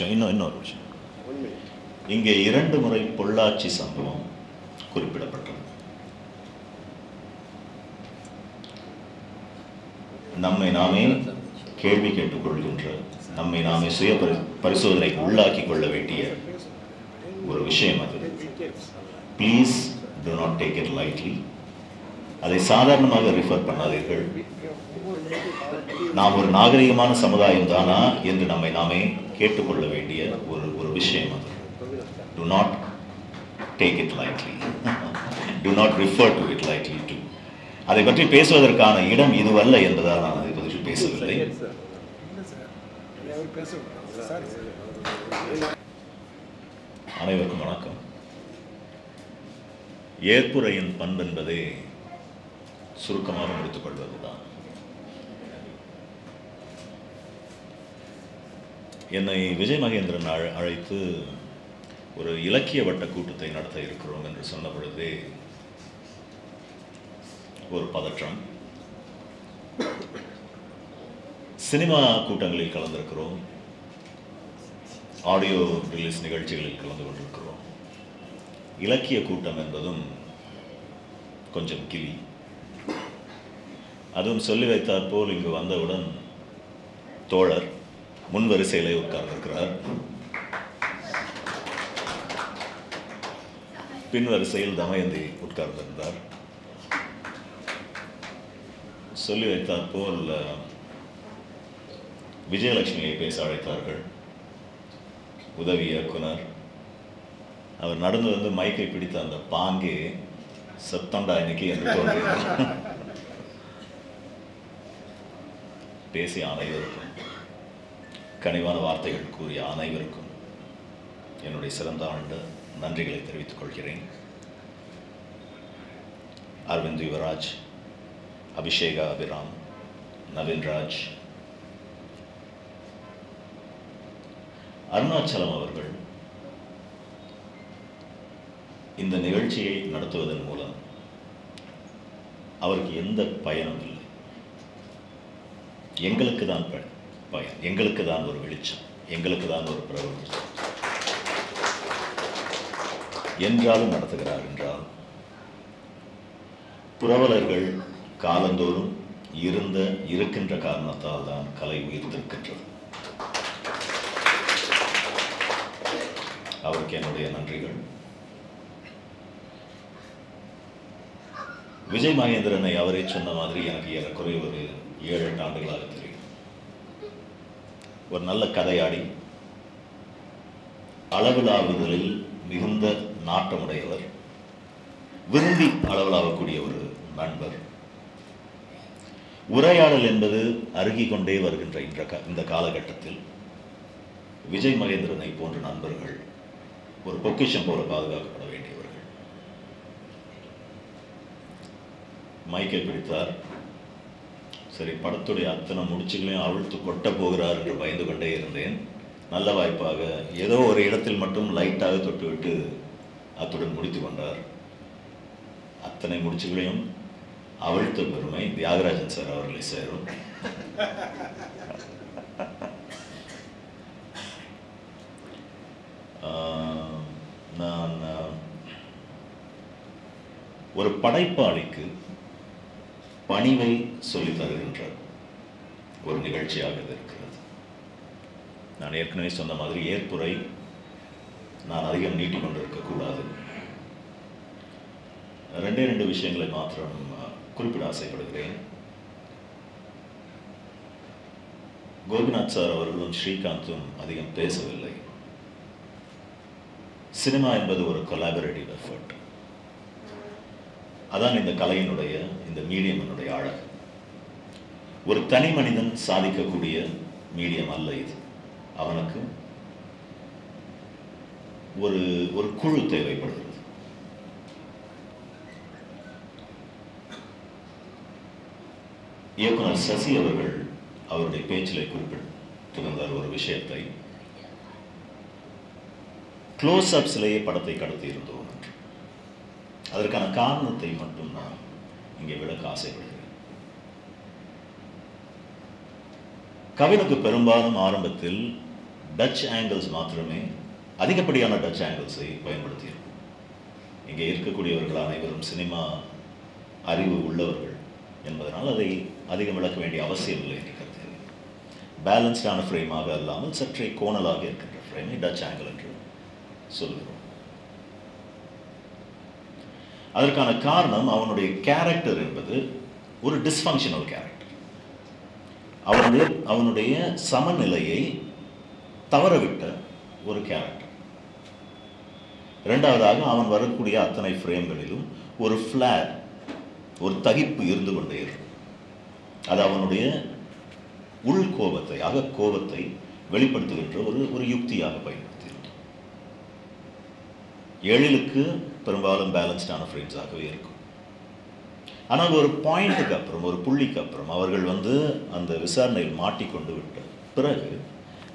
இன்னும் இன்னொரு விஷயம். இங்கே இரண்டு முறை பொள்ளாச்சி சம்பவம் குறிப்பிடப்பட்டது. நம்மை நாமே கேள்வி கேட்டுக்கொள்கின்ற நம்மை நாமே சுய பரி பரிசோதனைக்கு உள்ளாக்கி கொள்ள வேண்டிய ஒரு விஷயம் அது. Please do not take it lightly அதை சாதாரணமாக ரிஃபர் பண்ணாதீர்கள். நாம் ஒரு நாகரிகமான சமுதாயம் தானா என்று நம்மை நாமே கேட்டுக்கொள்ள வேண்டிய ஒரு ஒரு விஷயம் அது. Do not take it lightly do not refer to it lightly to அதை பற்றி பேசுவதற்கான இடம் இதுவல்ல என்பதால் நான் அதை பற்றி பேசவில்லை. அனைவருக்கும் வணக்கம். ஏற்புரையின் பண்பென்பதே சுருக்கமாக முடித்துக் கொள்வதுதான். என்னை விஜய் மகேந்திரன் அழ- அழைத்து ஒரு இலக்கிய வட்ட கூட்டத்தை நடத்த இருக்கிறோம் என்று சொன்ன பொழுதே ஒரு பதற்றம். சினிமா கூட்டங்களில் கலந்திருக்கிறோம். ஆடியோ ரிலீஸ் நிகழ்ச்சிகளில் கலந்து கொண்டிருக்கிறோம். இலக்கிய கூட்டம் என்பதும் கொஞ்சம் கிளி. அதுவும் சொல்லி வைத்தாற்போல் இங்கு வந்தவுடன் தோழர் முன் வரிசையிலே உட்கார்ந்திருக்கிறார். பின் வரிசையில் தமயந்தி உட்கார்ந்திருந்தார். சொல்லி வைத்தார் போல் விஜயலட்சுமியை பேச அழைத்தார்கள். உதவி இயக்குனர். அவர் நடந்து வந்து மைக்கை பிடித்த அந்த பாங்கே சத்தண்டா இன்னைக்கு என்று தோன்றியது. பேசிய அனைவருக்கும் கனிவான வார்த்தைகள் கூறிய அனைவருக்கும் என்னுடைய சிறந்த ஆண்டு நன்றிகளை தெரிவித்துக் கொள்கிறேன். அரவிந்த் யுவராஜ் அபிஷேகா அபிராம் நவீன்ராஜ் அருணாச்சலம் அவர்கள் இந்த நிகழ்ச்சியை நடத்துவதன் மூலம் அவருக்கு எந்த பயனும் இல்லை. எங்களுக்கு தான் பயன். எங்களுக்கு தான் ஒரு வெளிச்சம். எங்களுக்கு தான் ஒரு பிரபலம் என்றாலும் நடத்துகிறார் என்றால்? புரவலர்கள் காலந்தோறும் இருந்த இருக்கின்ற காரணத்தால் தான் கலை உயிர்த்திருக்கின்றது. அவருக்கு என்னுடைய நன்றிகள். விஜய் மகேந்திரனை அவரே சொன்ன மாதிரி எனக்கு ஏறக்குறைய ஒரு ஏழு எட்டு ஆண்டுகளாக தெரியும். ஒரு நல்ல கதையாடி. அளவிலாவுதலில் மிகுந்த நாட்டமுடையவர். விரும்பி அளவிலாவக்கூடிய ஒரு நண்பர். உரையாடல் என்பது அருகிக் கொண்டே வருகின்ற இந்த இந்த காலகட்டத்தில். விஜய் மகேந்திரனை போன்ற நண்பர்கள் ஒரு பொக்கிஷம் போல பாதுகாக்கப்பட வேண்டியவர்கள். மைக்கை பிடித்தார். சரி படத்துடைய அத்தனை முடிச்சுகளையும் அவிழ்த்து கொட்ட போகிறார் என்று பயந்து கொண்டே இருந்தேன். நல்ல வாய்ப்பாக ஏதோ ஒரு இடத்தில் மட்டும் லைட்டாக தொட்டுவிட்டு அத்துடன் முடித்து கொண்டார். அத்தனை முடிச்சுகளையும் அவிழ்த்த பெருமை தியாகராஜன் சார் அவர்களை சேரும். நான் ஒரு படைப்பாளிக்கு பணிவை சொல்லி தருகின்ற ஒரு நிகழ்ச்சியாக இது இருக்கிறது. நான் ஏற்கனவே சொன்ன மாதிரி ஏற்புரை நான் அதிகம் நீட்டிக்கொண்டிருக்கக்கூடாது ரெண்டே ரெண்டு விஷயங்களை மாத்திரம் குறிப்பிட ஆசைப்படுகிறேன். கோபிநாத் சார் அவர்களும் ஸ்ரீகாந்தும் அதிகம் பேசவில்லை. சினிமா என்பது ஒரு கொலாபரேட்டிவ் எஃபர்ட் அதான் இந்த கலையினுடைய இந்த மீடியமினுடைய அழகு ஒரு தனி மனிதன் சாதிக்கக்கூடிய மீடியம் அல்ல இது. அவனுக்கு ஒரு ஒரு குழு தேவைப்படுகிறது. இயக்குனர் சசி அவர்கள் அவருடைய பேச்சிலே குறிப்பிட்டிருந்தார் ஒரு விஷயத்தை. க்ளோஸ் அப்ஸ்லேயே படத்தை கடத்தி இருந்தோம் அதற்கான காரணத்தை மட்டும் நான் இங்கே விளக்க ஆசைப்படுகிறேன். கவினுக்கு பெரும்பாலும் ஆரம்பத்தில் டச் ஆங்கிள்ஸ் மாத்திரமே அதிகப்படியான டச் ஆங்கிள்ஸை பயன்படுத்தியிருக்கும் இங்கே இருக்கக்கூடியவர்கள் அனைவரும் சினிமா அறிவு உள்ளவர்கள் என்பதனால் அதை அதிகம் விளக்க வேண்டிய அவசியம் இல்லை என்று கருதுகிறேன். பேலன்ஸ்டான ஃப்ரேமாக அல்லாமல் சற்றே கோணலாக இருக்கின்ற ஃப்ரேமை டச் ஆங்கிள் என்று சொல்கிறோம். அதற்கான காரணம் அவனுடைய கேரக்டர் என்பது ஒரு டிஸ்ஃபங்க்ஷனல் கேரக்டர் அவனுடைய அவனுடைய சமநிலையை தவறவிட்ட ஒரு கேரக்டர் இரண்டாவதாக அவன் வரக்கூடிய அத்தனை ஃப்ரேம்களிலும் ஒரு ஃப்ளேர் ஒரு தகிப்பு இருந்து கொண்டே இருக்கும். அது அவனுடைய உள் கோபத்தை அக கோபத்தை வெளிப்படுத்துகின்ற ஒரு ஒரு யுக்தியாக பயன்படுத்தியிருந்தோம் எழிலுக்கு பெரும்பாலும் பேலன்ஸ்டான ஃப்ரெண்ட்ஸாகவே இருக்கும். ஆனால் ஒரு பாயிண்ட்டுக்கு அப்புறம் ஒரு புள்ளிக்கு அப்புறம் அவர்கள் வந்து அந்த விசாரணையில் மாட்டிக்கொண்டு விட்ட பிறகு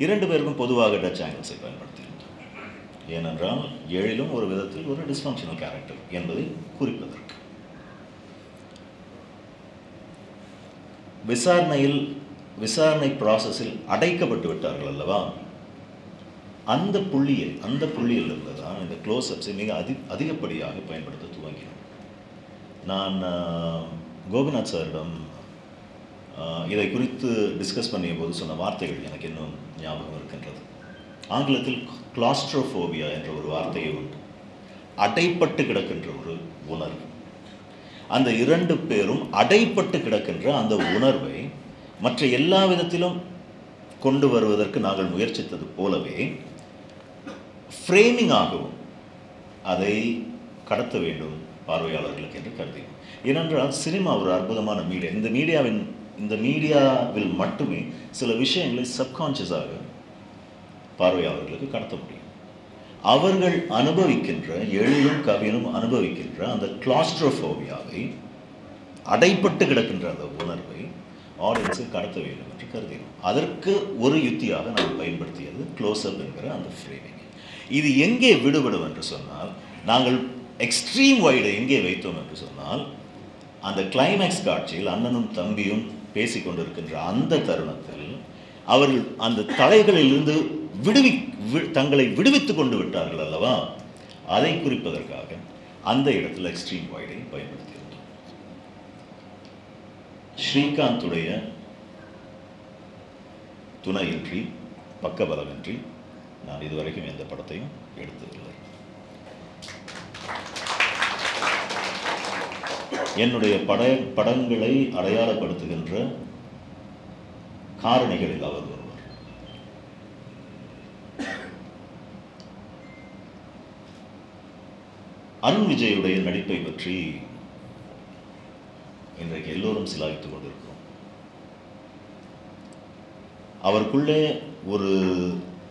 இரண்டு பேருக்கும் பொதுவாக டச் ஆங்கிள்ஸை பயன்படுத்தியிருந்தோம். ஏனென்றால் ஏழிலும் ஒரு விதத்தில் ஒரு டிஸ்ஃபங்க்ஷனல் கேரக்டர் என்பதை குறிப்பதற்கு. விசாரணையில் விசாரணை ப்ராசஸில் அடைக்கப்பட்டு விட்டார்கள் அல்லவா? அந்த புள்ளியில் அந்த புள்ளியில் இருந்து தான் இந்த க்ளோஸ்அப்ஸை மிக அதி அதிகப்படியாக பயன்படுத்த துவங்கினோம். நான் கோபிநாத் சாரிடம் இதை குறித்து டிஸ்கஸ் பண்ணிய போது சொன்ன வார்த்தைகள் எனக்கு இன்னும் ஞாபகம் இருக்கின்றது. ஆங்கிலத்தில் கிளாஸ்ட்ரோஃபோபியா என்ற ஒரு வார்த்தையை உண்டு. அடைப்பட்டு கிடக்கின்ற ஒரு உணர்வு. அந்த இரண்டு பேரும் அடைப்பட்டு கிடக்கின்ற அந்த உணர்வை மற்ற எல்லா விதத்திலும் கொண்டு வருவதற்கு நாங்கள் முயற்சித்தது போலவே ஃப்ரேமிங் ஆகவும் அதை கடத்த வேண்டும் பார்வையாளர்களுக்கு என்று கருதினோம் ஏனென்றால் சினிமா ஒரு அற்புதமான மீடியா இந்த மீடியாவின் இந்த மீடியாவில் மட்டுமே சில விஷயங்களை சப்கான்ஷியஸாக பார்வையாளர்களுக்கு கடத்த முடியும். அவர்கள் அனுபவிக்கின்ற எழிலும் கவினும் அனுபவிக்கின்ற அந்த கிளாஸ்ட்ரோஃபோபியாவை அடைப்பட்டு கிடக்கின்ற அந்த உணர்வை ஆடியன்ஸுக்கு கடத்த வேண்டும் என்று கருதினோம். அதற்கு ஒரு யுத்தியாக நாம் பயன்படுத்தியது க்ளோஸ்அப் என்கிற அந்த ஃப்ரேமிங் இது எங்கே விடுபடும் என்று சொன்னால் நாங்கள் எக்ஸ்ட்ரீம் வைடை எங்கே வைத்தோம் என்று சொன்னால் அந்த கிளைமேக்ஸ் காட்சியில் அண்ணனும் தம்பியும் பேசிக்கொண்டிருக்கின்ற அந்த தருணத்தில் அவர்கள் அந்த தலைகளிலிருந்து விடுவி வி- தங்களை விடுவித்துக் கொண்டு விட்டார்கள் அல்லவா? அதை குறிப்பதற்காக அந்த இடத்தில் எக்ஸ்ட்ரீம் வைடை பயன்படுத்தியிருந்தோம். ஸ்ரீகாந்துடைய துணையின்றி பக்கபலமின்றி நான் இதுவரைக்கும் எந்த படத்தையும் எடுத்ததில்லை. என்னுடைய பட படங்களை அடையாளப்படுத்துகின்ற காரணிகளில் அவர் ஒருவர். அருண் விஜயுடைய நடிப்பை பற்றி இன்றைக்கு எல்லோரும் சிலாகித்துக் கொண்டிருக்கிறோம். அவருக்குள்ளே ஒரு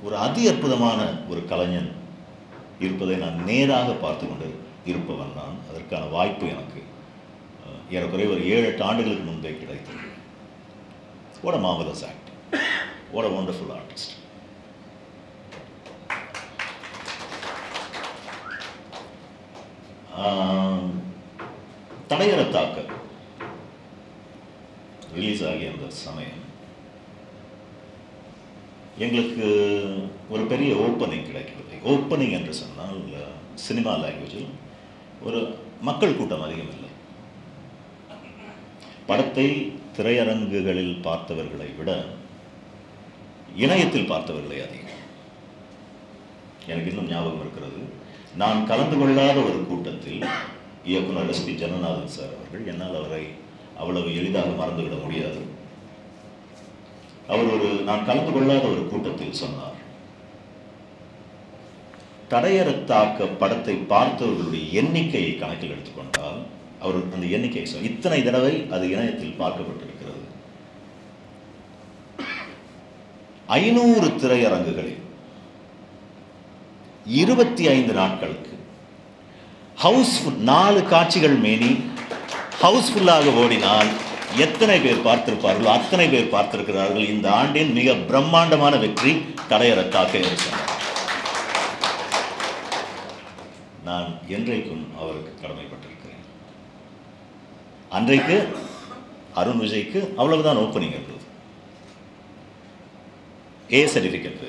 ஒரு அதி அற்புதமான ஒரு கலைஞன் இருப்பதை நான் நேராக பார்த்து கொண்டு இருப்பவன் நான். அதற்கான வாய்ப்பு எனக்கு ஏறக்குறைய ஒரு ஏழு எட்டு ஆண்டுகளுக்கு முன்பே கிடைத்தது. ஓட a ஆக்ட் ஓட ஒண்டர்ஃபுல் ஆர்டிஸ்ட் தடையற தாக்க ரிலீஸ் ஆகிய அந்த சமயம் எங்களுக்கு ஒரு பெரிய ஓப்பனிங் கிடைக்கவில்லை ஓப்பனிங் என்று சொன்னால் சினிமா லாங்குவேஜில் ஒரு மக்கள் கூட்டம் அதிகம் இல்லை. படத்தை திரையரங்குகளில் பார்த்தவர்களை விட இணையத்தில் பார்த்தவர்களே அதிகம். எனக்கு இன்னும் ஞாபகம் இருக்கிறது. நான் கலந்து கொள்ளாத ஒரு கூட்டத்தில் இயக்குனர் எஸ்பி ஜனநாதன் சார் அவர்கள் என்னால் அவரை அவ்வளவு எளிதாக மறந்துவிட முடியாது. அவர் ஒரு நான் கலந்து கொள்ளாத ஒரு கூட்டத்தில் சொன்னார். தடையறத்தாக்க படத்தை பார்த்தவர்களுடைய எண்ணிக்கையை கணக்கில் எடுத்துக்கொண்டால் அவர் அந்த எண்ணிக்கையை சொன்னார் இத்தனை தடவை அது இணையத்தில் பார்க்கப்பட்டிருக்கிறது. ஐநூறு திரையரங்குகளில் இருபத்தி ஐந்து நாட்களுக்கு ஹவுஸ்ஃபுல் நாலு காட்சிகள் மேனி ஹவுஸ்ஃபுல்லாக ஓடினால் எத்தனை பேர் பார்த்திருப்பார்களோ அத்தனை பேர் பார்த்திருக்கிறார்கள். இந்த ஆண்டின் மிக பிரம்மாண்டமான வெற்றி தடையறத்தாக இருக்கிறார் நான் என்றைக்கும் அவருக்கு கடமைப்பட்டிருக்கிறேன். அன்றைக்கு அருண் விஜய்க்கு அவ்வளவுதான் ஓப்பனிங் இருந்தது. ஏ சர்டிஃபிகேட்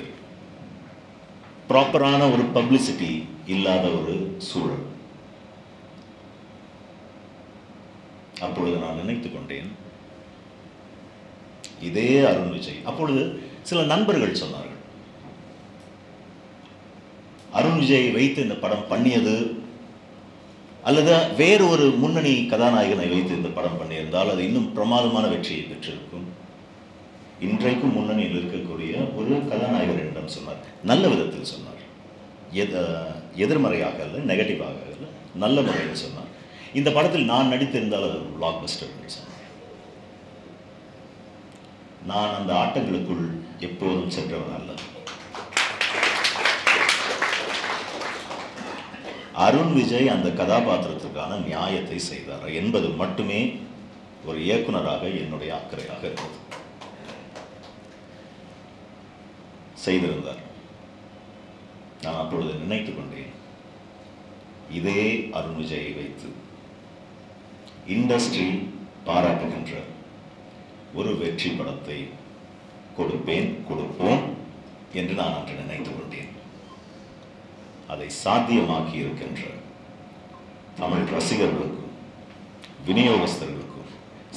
ப்ராப்பரான ஒரு பப்ளிசிட்டி இல்லாத ஒரு சூழல். அப்பொழுது நான் நினைத்து கொண்டேன். இதே அருண் விஜய். அப்பொழுது சில நண்பர்கள் சொன்னார்கள். அருண் விஜய் வைத்து இந்த படம் பண்ணியது அல்லது வேறு ஒரு முன்னணி கதாநாயகனை வைத்து இந்த படம் பண்ணியிருந்தால் அது இன்னும் பிரமாதமான வெற்றியை பெற்றிருக்கும். இன்றைக்கும் முன்னணியில் இருக்கக்கூடிய ஒரு கதாநாயகர் என்னிடம் சொன்னார். நல்ல விதத்தில் சொன்னார். எத எதிர்மறையாக இல்லை நெகட்டிவாக இல்லை நல்ல முறையில் சொன்னார். இந்த படத்தில் நான் நடித்திருந்தால் அது பிளாக் பஸ்டர் நான் அந்த ஆட்டங்களுக்குள் எப்போதும் சென்றவன் அல்ல. அருண் விஜய் அந்த கதாபாத்திரத்திற்கான நியாயத்தை செய்தார் என்பது மட்டுமே ஒரு இயக்குனராக என்னுடைய அக்கறையாக இருந்தது. செய்திருந்தார். நான் அப்பொழுது நினைத்துக் கொண்டேன் இதே அருண் விஜயை வைத்து இண்டஸ்ட்ரி பாராட்டுகின்ற ஒரு வெற்றி படத்தை கொடுப்பேன் கொடுப்போம் என்று நான் அன்று நினைத்துக் கொண்டேன். அதை சாத்தியமாக்கி இருக்கின்ற தமிழ் ரசிகர்களுக்கும் விநியோகஸ்தர்களுக்கும்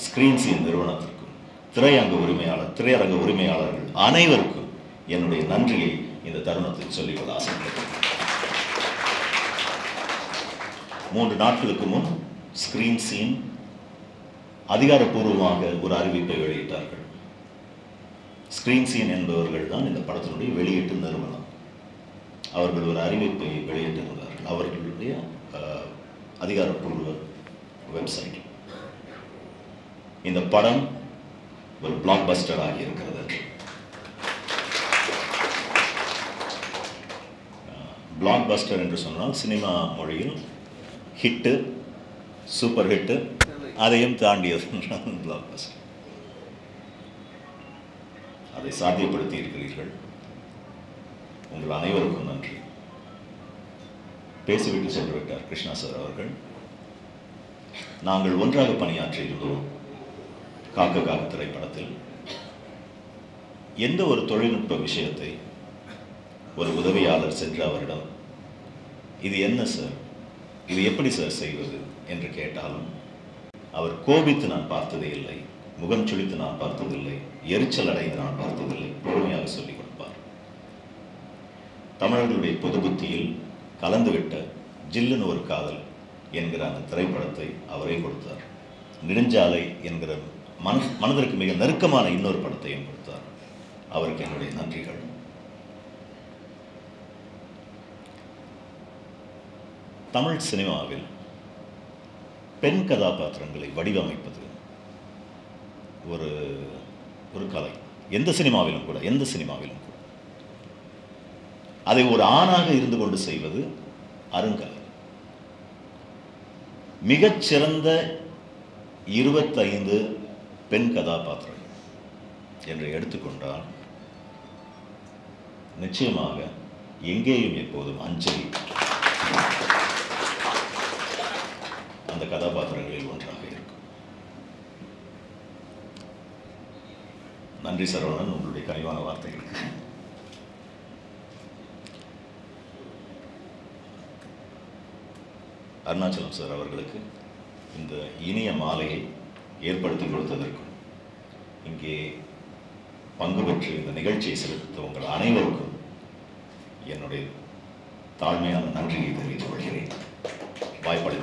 ஸ்கிரீன்ஸின் நிறுவனத்திற்கும் திரையரங்க உரிமையாளர் திரையரங்க உரிமையாளர்கள் அனைவருக்கும் என்னுடைய நன்றியை இந்த தருணத்தில் சொல்லிக்கொள்ள ஆசைப்படுகிறேன். மூன்று நாட்களுக்கு முன் ஸ்கிரீன் சீன் அதிகாரப்பூர்வமாக ஒரு அறிவிப்பை வெளியிட்டார்கள். ஸ்கிரீன் சீன் என்பவர்கள் தான் இந்த படத்தினுடைய வெளியீட்டு நிறுவனம். அவர்கள் ஒரு அறிவிப்பை வெளியிட்டிருந்தார்கள். அவர்களுடைய அதிகாரப்பூர்வ வெப்சைட் இந்த படம் ஒரு பிளாக் பஸ்டர் ஆகியிருக்கிறது பிளாக் பஸ்டர் என்று சொன்னால் சினிமா மொழியில் ஹிட்டு சூப்பர் ஹிட்டு. அதையும் தாண்டியது பிளாக் பஸ்டர். அதை சாத்தியப்படுத்தி இருக்கிறீர்கள் உங்கள் அனைவருக்கும் நன்றி. பேசிவிட்டு சென்றுவிட்டார் கிருஷ்ணா சார் அவர்கள். நாங்கள் ஒன்றாக பணியாற்றியிருந்தோம் காக்க காக்க திரைப்படத்தில். எந்த ஒரு தொழில்நுட்ப விஷயத்தை ஒரு உதவியாளர் சென்று அவரிடம் இது என்ன சார்? இது எப்படி சார் செய்வது என்று கேட்டாலும் அவர் கோபித்து நான் பார்த்ததே இல்லை முகம் சுழித்து நான் பார்த்ததில்லை எரிச்சல் அடைந்து நான் பார்த்ததில்லை பொறுமையாக சொல்லிக் கொடுப்பார். தமிழர்களுடைய பொது புத்தியில் கலந்துவிட்ட ஜில்லுன்னு ஒரு காதல் என்கிற அந்த திரைப்படத்தை அவரே கொடுத்தார். நெடுஞ்சாலை என்கிற மன மனதிற்கு மிக நெருக்கமான இன்னொரு படத்தையும் கொடுத்தார். அவருக்கு என்னுடைய நன்றிகள். தமிழ் சினிமாவில் பெண் கதாபாத்திரங்களை வடிவமைப்பது ஒரு ஒரு கலை. எந்த சினிமாவிலும் கூட எந்த சினிமாவிலும் கூட. அதை ஒரு ஆணாக இருந்து கொண்டு செய்வது அருங்கலை. மிகச்சிறந்த இருபத்தைந்து பெண் கதாபாத்திரங்கள் என்று எடுத்துக்கொண்டால் நிச்சயமாக எங்கேயும் எப்போதும் அஞ்சலி அந்த கதாபாத்திரங்களில் ஒன்றாக இருக்கும். நன்றி சரவணன் உங்களுடைய கனிவான வார்த்தைகளுக்கு. அருணாச்சலம் சார் அவர்களுக்கு இந்த இனிய மாலையை ஏற்படுத்தி கொடுத்ததற்கும் இங்கே பங்கு பெற்று இந்த நிகழ்ச்சியை செலுத்த உங்கள் அனைவருக்கும் என்னுடைய தாழ்மையான நன்றியை தெரிவித்துக் கொள்கிறேன். வாய்ப்பளி